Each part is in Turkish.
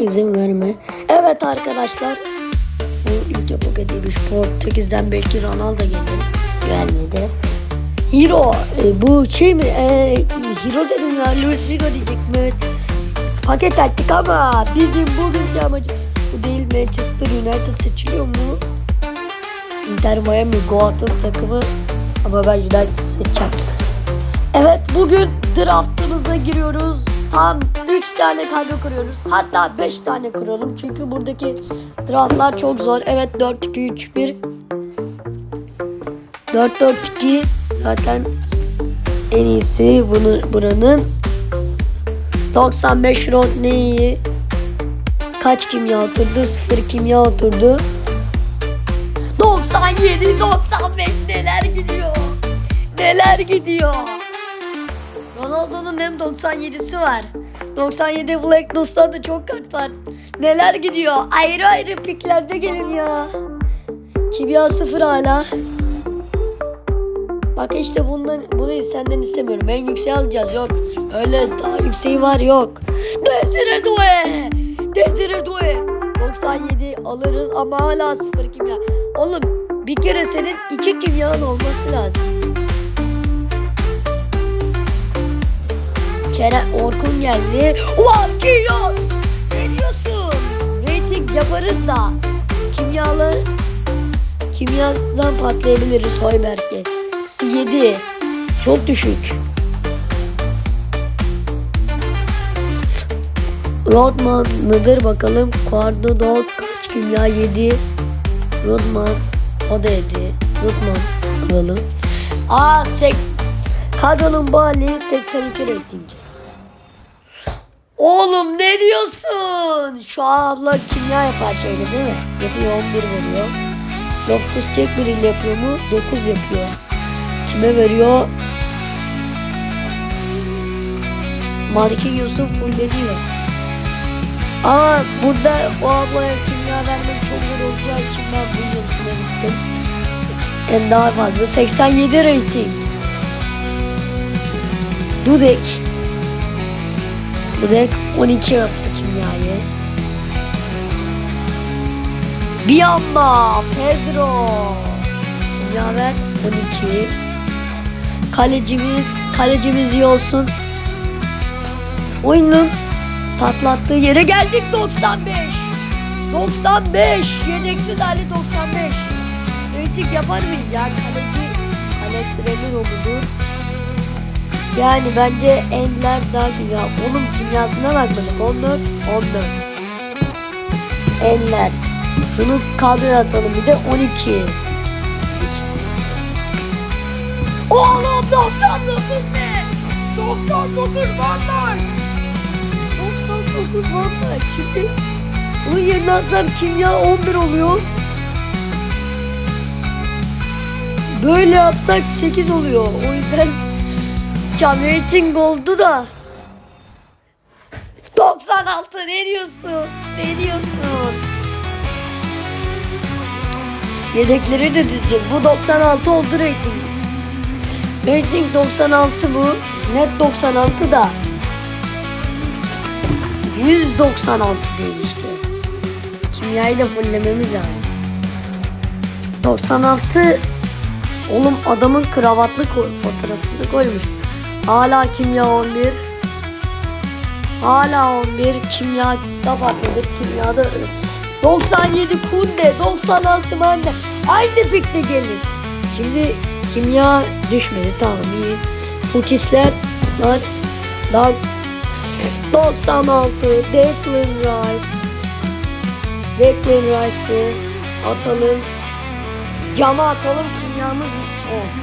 izin verme. Evet arkadaşlar. Bu ülke paketiymiş. Portekiz'den belki Ronaldo gelir. Gelmedi. Hero. e, bu şey mi? E, Hero dedim ya. Luis Figo diyecektim evet. Paket açtık ama bizim bugünkü amacı bu değil Manchester United seçiliyor mu? Inter Miami Goat'ın takımı ama ben United seçeceğim. Evet bugün draftımıza giriyoruz. Tam 3 tane kadro kuruyoruz. Hatta 5 tane kuralım. Çünkü buradaki draftlar çok zor. Evet 4-2-3-1 4-4-2 zaten en iyisi bunu buranın 95 Rodney'i kaç kimya oturdu? 0 kimya oturdu. 97 95 neler gidiyor? Neler gidiyor? Ronaldo'nun hem 97'si var. 97 Black Dost'ta da çok kart var. Neler gidiyor? Ayrı ayrı piklerde gelin ya. Kimya sıfır hala. Bak işte bundan bunu senden istemiyorum. En yükseği alacağız yok. Öyle daha yükseği var yok. Desire Due. Desire Due. 97 alırız ama hala sıfır kimya. Oğlum bir kere senin iki kimyanın olması lazım. Kerem Orkun geldi. Marquinhos! Ne diyorsun? Rating yaparız da kimyalı kimyadan patlayabiliriz Hoyberg'e. 7 çok düşük. Rodman mıdır bakalım. Quardo kaç kimya 7. Rodman o da 7. Rodman alalım. Aa sek Kadronun bali 82 rating. Oğlum ne diyorsun? Şu abla kimya yapar şöyle değil mi? Yapıyor 11 veriyor. Loftus Check biriyle yapıyor mu? 9 yapıyor. Kime veriyor? Malikin Yusuf fulleniyor. Ama burada o ablaya kimya vermek çok zor olacağı için ben Williams'ına gittim. En daha fazla 87 rating. Dudek. Dudek 12 yaptı kimyayı. Bir anda Pedro. Kimya ver 12. Kalecimiz, kalecimiz iyi olsun. Oyunun patlattığı yere geldik 95. 95. Yedeksiz hali 95. Rating yapar mıyız ya? Kaleci Alex Remiroğlu'dur. Yani bence Enler daha güzel. Onun kimyasına bakmadık. 14, 14. Enler. Şunu kadroya atalım bir de 12. Oğlum 99 ne? 99 Van 99 Van Şimdi bunun yerine atsam kimya 11 oluyor. Böyle yapsak 8 oluyor. O yüzden Cam rating oldu da. 96 ne diyorsun? Ne diyorsun? Yedekleri de dizeceğiz. Bu 96 oldu rating. Rating 96 bu. Net 96 da. 196 değil işte. Kimyayı da fullememiz lazım. 96 Oğlum adamın kravatlı fotoğrafını koymuş. Hala kimya 11. Hala 11. Kimya da patladık. Kimyada öyle. 97 Kunde. 96 Mande. Aynı pikte gelin. Şimdi kimya düşmedi. Tamam iyi. Futisler var. Daha 96 Declan Rice. Declan Rice'ı atalım. Cama atalım kimyamız 10.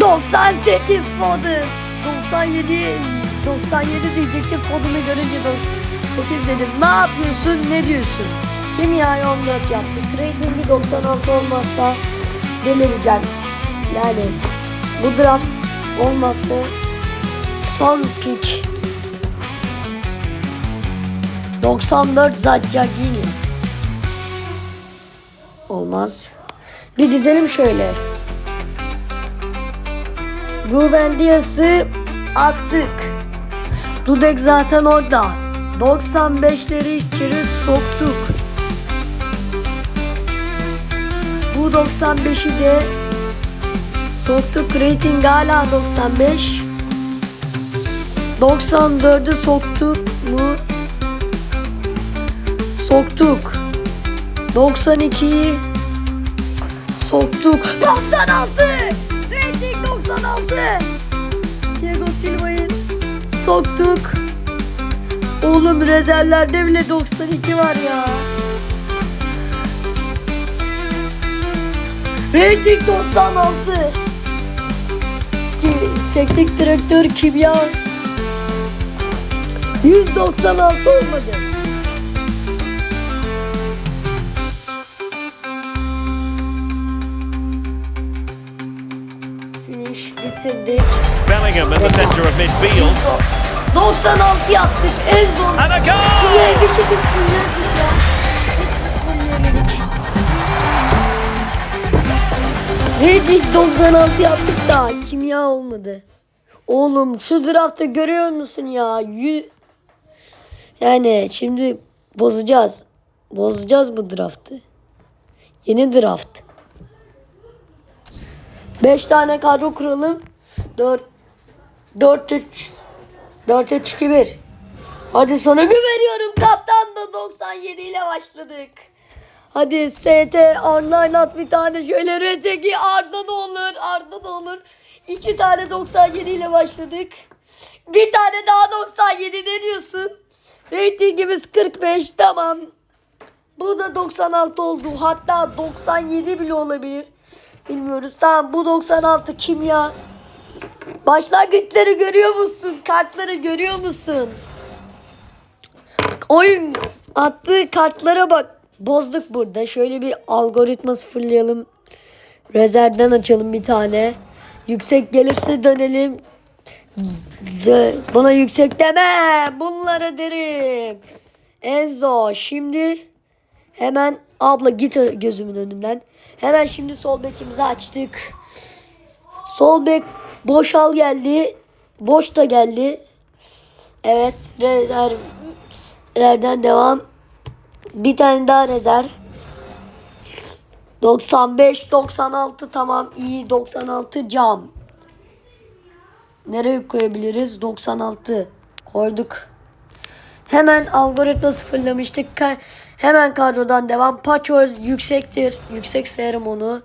98 Foden. 97 97 diyecekti Foden'ı görünce 98 dedim. Ne yapıyorsun? Ne diyorsun? Kimyayı 14 yaptı. Rating'i 96 olmazsa delireceğim. Yani bu draft olmazsa son pick 94 Zacciagini. Olmaz. Bir dizelim şöyle. Ruben Dias'ı attık. Dudek zaten orada. 95'leri içeri soktuk. Bu 95'i de soktuk. Rating hala 95. 94'ü soktuk mu? Soktuk. 92'yi soktuk. 96! Rating 96! Diego Silva'yı soktuk. Oğlum rezervlerde bile 92 var ya. Rating 96. Ki, teknik direktör kimya 196 olmadı. Bitirdik. Bellingham in the centre of midfield. 96 yaptık en son. And a goal! Bir şekilde fulledik ya. Rating 96 yaptık da kimya olmadı. Oğlum şu draftı görüyor musun ya? Yü... Yani şimdi bozacağız. Bozacağız bu draftı. Yeni draft. 5 tane kadro kuralım. 4 4 3 4 3 2 1. Hadi sana güveniyorum. Kaptan da 97 ile başladık. Hadi ST online at bir tane şöyle RTG Arda da olur. Arda da olur. İki tane 97 ile başladık. Bir tane daha 97 ne diyorsun? Ratingimiz 45 tamam. Bu da 96 oldu. Hatta 97 bile olabilir. Bilmiyoruz. Tamam bu 96 kimya. Başlangıçları görüyor musun? Kartları görüyor musun? Oyun attığı kartlara bak. Bozduk burada. Şöyle bir algoritma sıfırlayalım. Rezervden açalım bir tane. Yüksek gelirse dönelim. Bana yüksek deme. Bunları derim. Enzo şimdi hemen abla git gözümün önünden. Hemen şimdi sol bekimizi açtık. Sol bek boşal geldi. Boş da geldi. Evet rezervlerden devam. Bir tane daha rezerv. 95 96 tamam iyi 96 cam. Nereye koyabiliriz? 96 koyduk. Hemen algoritma sıfırlamıştık. Hemen kadrodan devam. Paço yüksektir. Yüksek sayarım onu.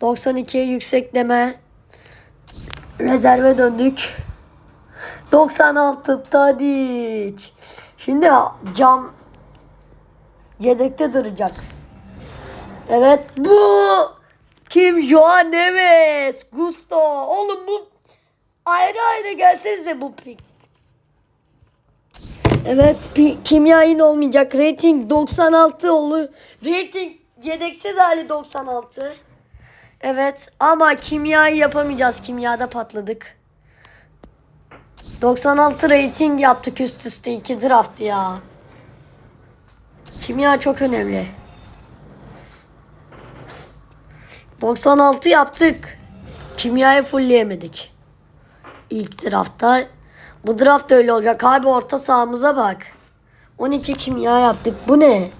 92'ye yüksekleme. Rezerve döndük. 96 Tadic. Şimdi cam yedekte duracak. Evet bu kim? Joan Neves. Gusto. Oğlum bu ayrı ayrı gelsenize bu pik. Evet kimya yine olmayacak. Rating 96 olur. Rating yedeksiz hali 96. Evet ama kimyayı yapamayacağız. Kimyada patladık. 96 rating yaptık üst üste 2 draft ya. Kimya çok önemli. 96 yaptık. Kimyayı fullleyemedik. İlk draftta. Bu draft öyle olacak. Abi orta sahamıza bak. 12 kimya yaptık. Bu ne?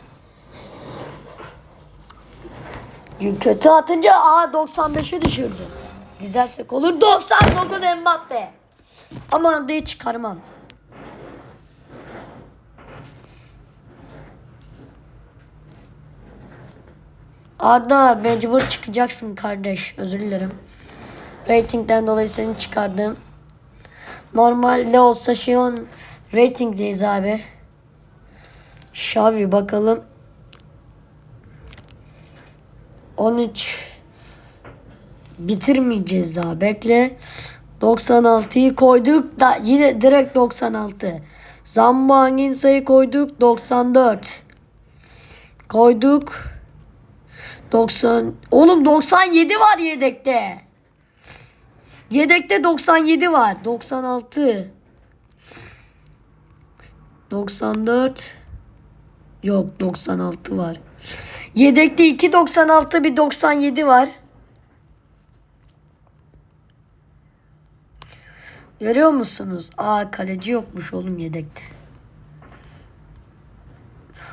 Kötü atınca aa 95'e düşürdü. Dizersek olur. 99 Mbappe. Ama Arda'yı çıkarmam. Arda mecbur çıkacaksın kardeş. Özür dilerim. Ratingden dolayı seni çıkardım. Normalde olsa şu an ratingdeyiz abi. Şavi bakalım. 13 bitirmeyeceğiz daha bekle. 96'yı koyduk da yine direkt 96. Zambangin sayı koyduk 94. Koyduk. 90. Oğlum 97 var yedekte. Yedekte 97 var. 96. 94. Yok 96 var. Yedekte 2.96 bir 97 var. Görüyor musunuz? Aa kaleci yokmuş oğlum yedekte.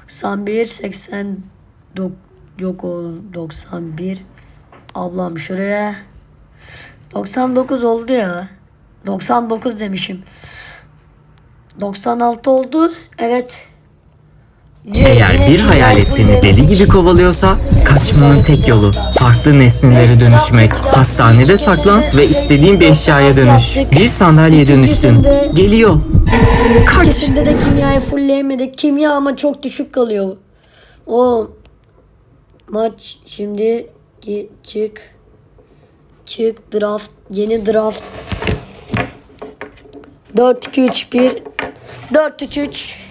91 80 dok, yok oğlum 91 ablam şuraya 99 oldu ya 99 demişim 96 oldu evet Eğer bir hayalet seni deli gibi kovalıyorsa kaçmanın tek yolu farklı nesnelere dönüşmek. Hastanede saklan ve istediğin bir eşyaya dönüş. Bir sandalyeye dönüştün. Geliyor. Kaç. İkisinde de kimyayı fullleyemedik. Kimya ama çok düşük kalıyor. O maç şimdi çık çık draft yeni draft 4 2 3 1 4 3 3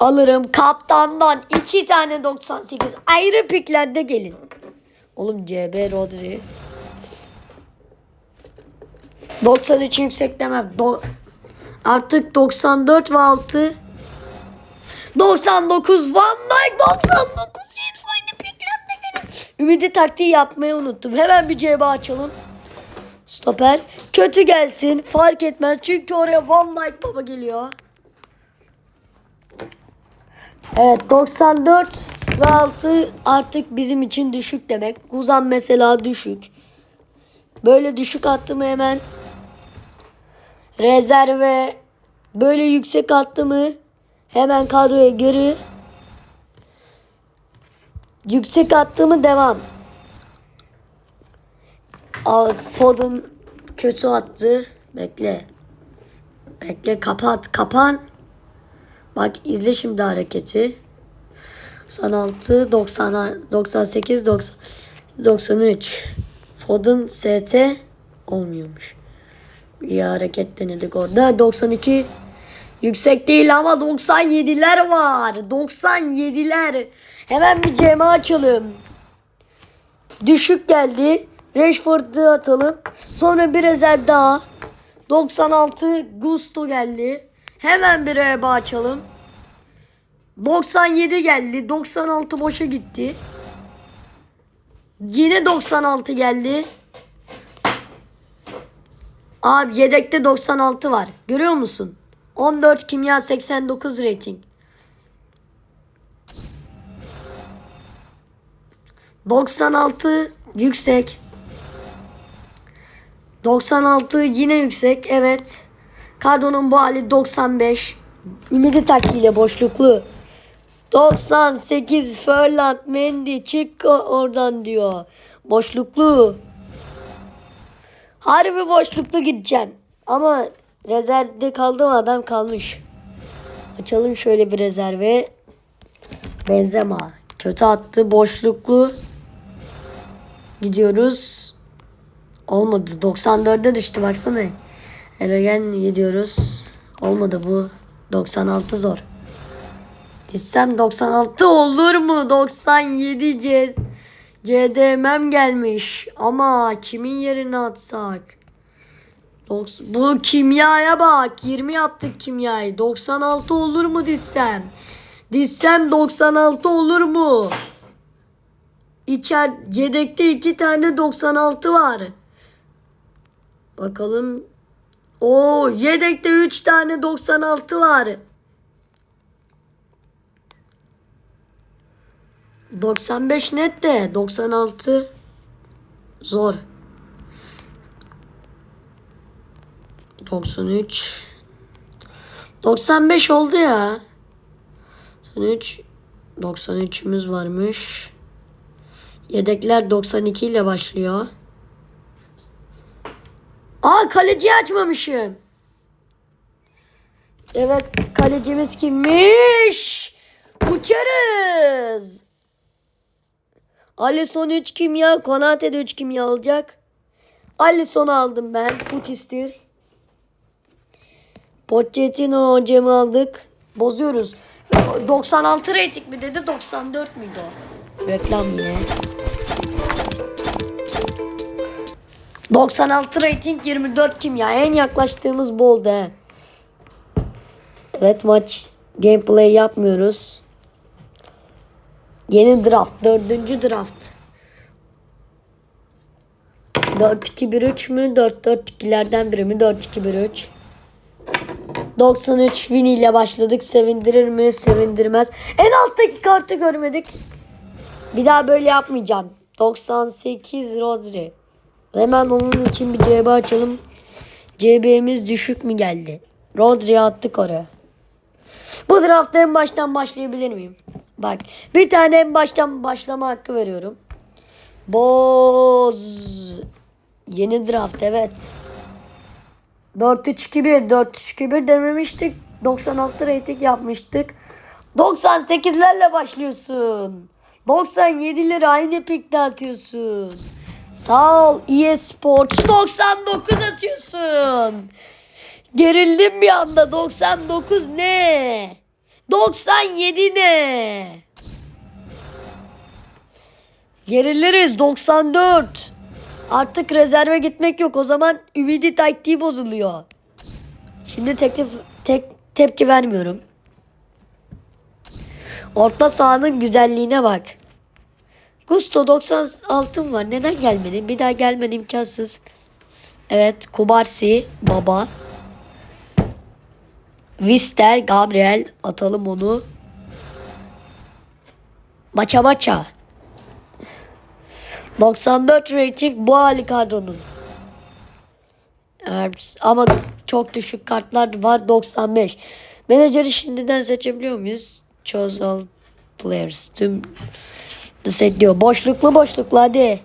alırım kaptandan 2 tane 98 ayrı piklerde gelin. Oğlum CB Rodri 93 yüksek demem. Do- Artık 94 ve 6. 99 Van Dijk 99 James aynı piklerde gelin. Ümidi taktiği yapmayı unuttum. Hemen bir cebe açalım. Stoper. Kötü gelsin. Fark etmez. Çünkü oraya Van Dijk baba geliyor. Evet 94 ve 6 artık bizim için düşük demek. Guzan mesela düşük. Böyle düşük attı mı hemen. Rezerve. Böyle yüksek attı mı? Hemen kadroya geri. Yüksek attı mı? Devam. Foden kötü attı. Bekle. Bekle kapat kapan bak izle şimdi hareketi 96 90 98 90 93 Foden ST olmuyormuş bir hareket denedik orada. 92 yüksek değil ama 97'ler var. 97'ler. Hemen bir cema açalım. Düşük geldi. Rashford'u atalım. Sonra bir rezerv daha. 96 Gusto geldi. Hemen bir reba açalım. 97 geldi. 96 boşa gitti. Yine 96 geldi. Abi yedekte 96 var. Görüyor musun? 14 kimya 89 rating. 96 yüksek. 96 yine yüksek. Evet. Kadronun bu hali 95. Ümidi taktiğiyle boşluklu. 98 Fırlat Mendy çık oradan diyor. Boşluklu. Harbi boşluklu gideceğim. Ama rezervde kaldım adam kalmış. Açalım şöyle bir rezerve. Benzema. Kötü attı. Boşluklu. Gidiyoruz. Olmadı. 94'e düştü baksana. Ergen gidiyoruz. Olmadı bu. 96 zor. Gitsem 96 olur mu? 97 C CDM'm gelmiş. Ama kimin yerine atsak? Bu kimyaya bak. 20 yaptık kimyayı. 96 olur mu dizsem? Dizsem 96 olur mu? İçer yedekte iki tane 96 var. Bakalım. O yedekte 3 tane 96 var. 95 net de 96 zor. 93 95 oldu ya. 93 93'ümüz varmış. Yedekler 92 ile başlıyor. Aa kaleciyi açmamışım. Evet kalecimiz kimmiş? Uçarız. Alisson 3 kimya, Konate de 3 kimya olacak. Alisson'u aldım ben. Futistir. Pochettino hocamı aldık. Bozuyoruz. 96 rating mi dedi 94 müydü o? Reklam yine. 96 rating 24 kimya. En yaklaştığımız bu oldu he. Evet maç gameplay yapmıyoruz. Yeni draft. Dördüncü draft. 4-2-1-3 mü? 4-4-2'lerden biri mi? 4-2-1-3. 93 Vini ile başladık. Sevindirir mi? Sevindirmez. En alttaki kartı görmedik. Bir daha böyle yapmayacağım. 98 Rodri. Hemen onun için bir CB açalım. CB'miz düşük mü geldi? Rodri'yi attık oraya. Bu draftta en baştan başlayabilir miyim? Bak bir tane en baştan başlama hakkı veriyorum. Boz. Yeni draft evet. 4-3-2-1 4-3-2-1 dememiştik. 96 rating yapmıştık. 98'lerle başlıyorsun. 97'leri aynı pikte atıyorsun. Sağ ol EA Sports 99 atıyorsun. Gerildim bir anda 99 ne? 97 ne? Geriliriz 94. Artık rezerve gitmek yok. O zaman ümidi taktiği bozuluyor. Şimdi teklif tek tepki vermiyorum. Orta sahanın güzelliğine bak. Gusto 96 var. Neden gelmedi? Bir daha gelmen imkansız. Evet, Kubarsi baba. Vister, Gabriel atalım onu. Maça maça. 94 rating bu hali kadronun. Ama çok düşük kartlar var 95. Menajeri şimdiden seçebiliyor muyuz? Choose all players. Tüm setliyor. Boşluklu boşluklu hadi.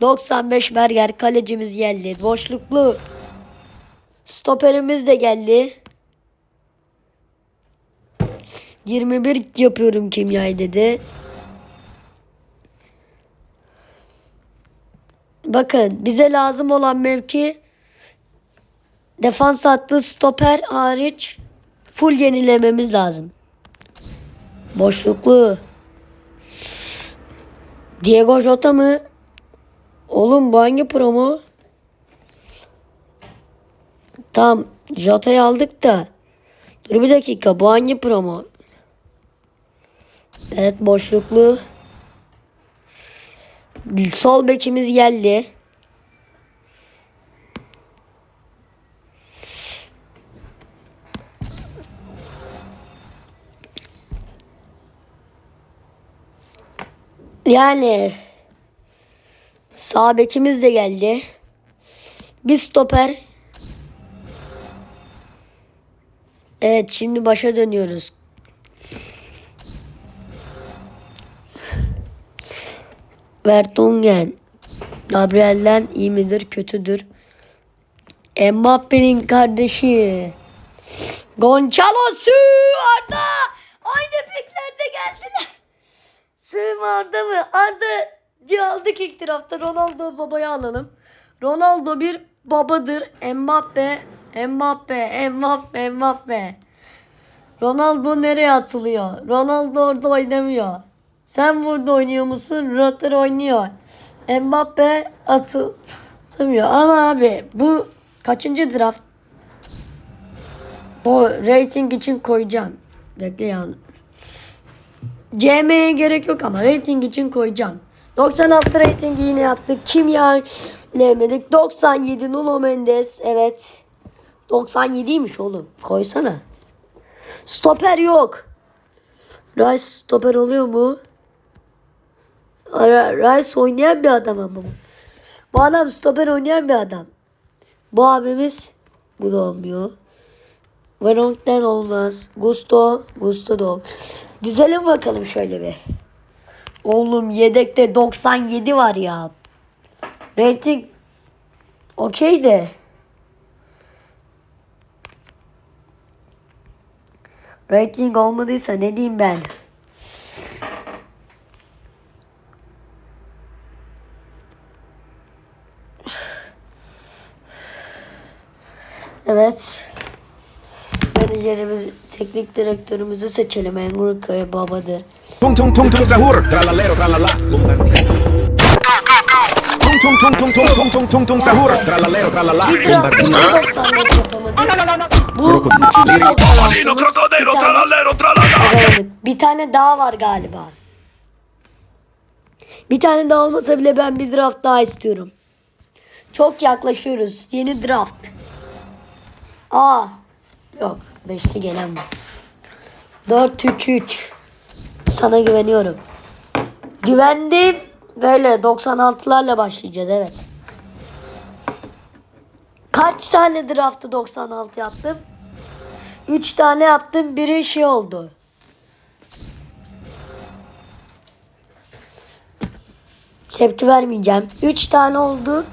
95 Berger kalecimiz geldi. Boşluklu. Stoperimiz de geldi. 21 yapıyorum kimyayı dedi. Bakın bize lazım olan mevki defans hattı stoper hariç full yenilememiz lazım. Boşluklu. Diego Jota mı? Oğlum bu hangi promo? Tamam Jota'yı aldık da. Dur bir dakika bu hangi promo? Evet boşluklu. Sol bekimiz geldi. Yani sağ bekimiz de geldi. Bir stoper. Evet şimdi başa dönüyoruz. Vertonghen. Gabriel'den iyi midir kötüdür. Mbappe'nin kardeşi. Gonçalo Su Arda. Aynı piklerde geldiler. Mu Arda mı? Arda aldık ilk tarafta. Ronaldo babayı alalım. Ronaldo bir babadır. Mbappe, Mbappe, Mbappe, Mbappe. Ronaldo nereye atılıyor? Ronaldo orada oynamıyor. Sen burada oynuyor musun? Rotter oynuyor. Mbappe atılmıyor. Ama abi bu kaçıncı draft? O rating için koyacağım. Bekle ya. CM'ye gerek yok ama rating için koyacağım. 96 ratingi yine yaptık. Kimya ilemedik. 97 Nuno Mendes. Evet. 97'ymiş oğlum. Koysana. Stoper yok. Rice stoper oluyor mu? Rice oynayan bir adam ama bu. Adam stoper oynayan bir adam. Bu abimiz bu da olmuyor. Verong'den olmaz. Gusto, Gusto da ol. Dizelim bakalım şöyle bir. Oğlum yedekte 97 var ya. Rating okey de. Rating olmadıysa ne diyeyim ben? Evet. Menajerimiz, teknik direktörümüzü seçelim. Engur Kaya babadır. Tung tung tung tung sahur, trallallero trallallà, bombardino. Tung tung tung tung tung tung tung tung tung sahur, trallallero trallallà, Bir bombardino. niye 95 yapamadık? Bu üçüncü. Yapamadık. Bir tane daha var galiba. Bir tane daha olmasa bile ben bir draft daha istiyorum. Çok yaklaşıyoruz. Yeni draft. Aa. Yok. Beşli gelen var. 4-3-3. Sana güveniyorum. Güvendim. Böyle 96'larla başlayacağız evet. Kaç tane draftı 96 yaptım? 3 tane yaptım. Biri şey oldu. Tepki vermeyeceğim. 3 tane oldu.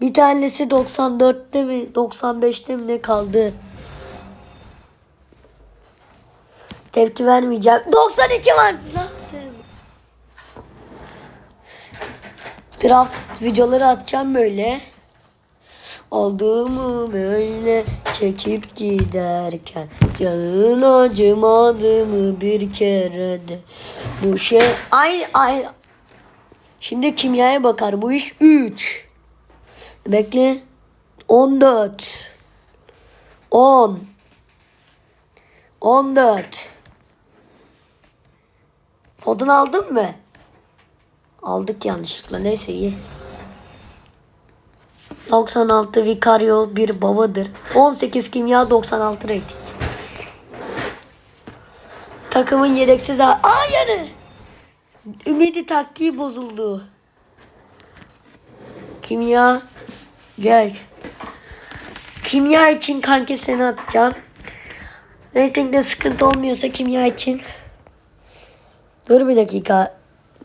Bir tanesi 94'te mi 95'te mi ne kaldı? Tepki vermeyeceğim. 92 var. Draft videoları atacağım böyle. Olduğumu böyle çekip giderken Canın acımadı mı bir kere de? Bu şey aynı aynı Şimdi kimyaya bakar bu iş 3 Bekle. 14 10 14 Fodun aldın mı? Aldık yanlışlıkla neyse iyi 96 Vicario bir babadır. 18 kimya 96 rating. Takımın yedeksiz ha. Aa yanı. Ümidi taktiği bozuldu. Kimya gel. Kimya için kanki seni atacağım. Ratingde sıkıntı olmuyorsa kimya için. Dur bir dakika.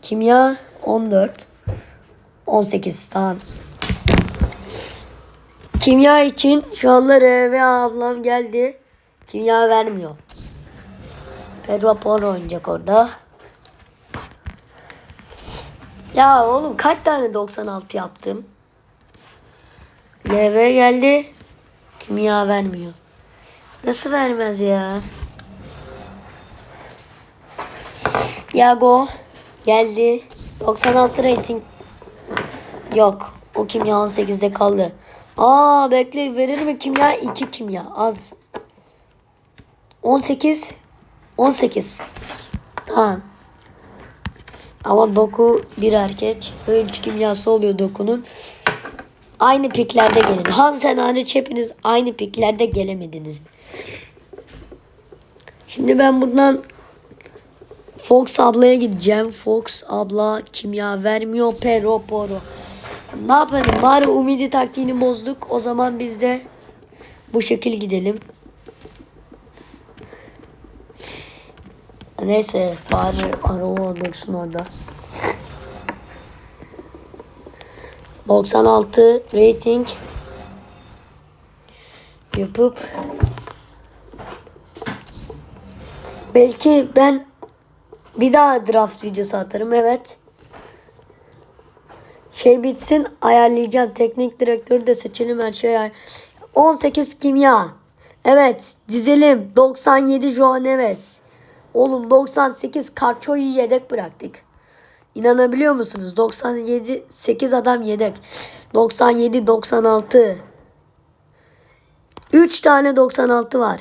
Kimya 14. 18 tamam. Kimya için şu anda ve ablam geldi. Kimya vermiyor. Pedro Porro oynayacak orada. Ya oğlum kaç tane 96 yaptım? LV geldi. Kimya vermiyor. Nasıl vermez ya? Yago geldi. 96 rating. Yok. O kimya 18'de kaldı. Aa bekle verir mi kimya? 2 kimya az. 18. 18. Tamam. Ama doku bir erkek. Üç kimyası oluyor dokunun. Aynı piklerde gelin. Hansen hariç hepiniz aynı piklerde gelemediniz. Şimdi ben buradan Fox ablaya gideceğim. Fox abla kimya vermiyor. Pero poro. Ne yapalım? Bari umidi taktiğini bozduk. O zaman biz de bu şekil gidelim. Neyse bari araba dursun orada. 96 rating yapıp belki ben bir daha draft videosu atarım evet. Şey bitsin ayarlayacağım. Teknik direktörü de seçelim her şey. ayar- 18 kimya. Evet dizelim. 97 Joao Neves. Oğlum 98 Karço'yu yedek bıraktık. İnanabiliyor musunuz? 97 8 adam yedek. 97 96. 3 tane 96 var.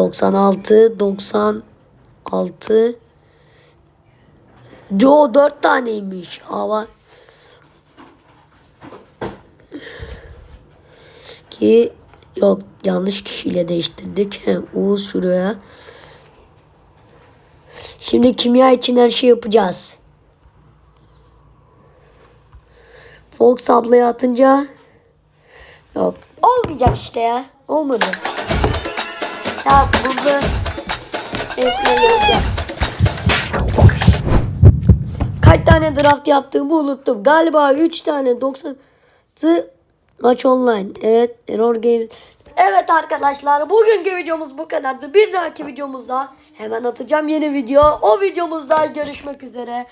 96 96 Yo 4 taneymiş. Ama ki yok yanlış kişiyle değiştirdik. Uğuz şuraya. Şimdi kimya için her şey yapacağız. Fox ablaya atınca yok olmayacak işte ya. Olmadı. Kaç tane draft yaptığımı unuttum. Galiba 3 tane 90 maç online. Evet Error Game. Evet arkadaşlar bugünkü videomuz bu kadardı. Bir dahaki videomuzda hemen atacağım yeni video. O videomuzda görüşmek üzere.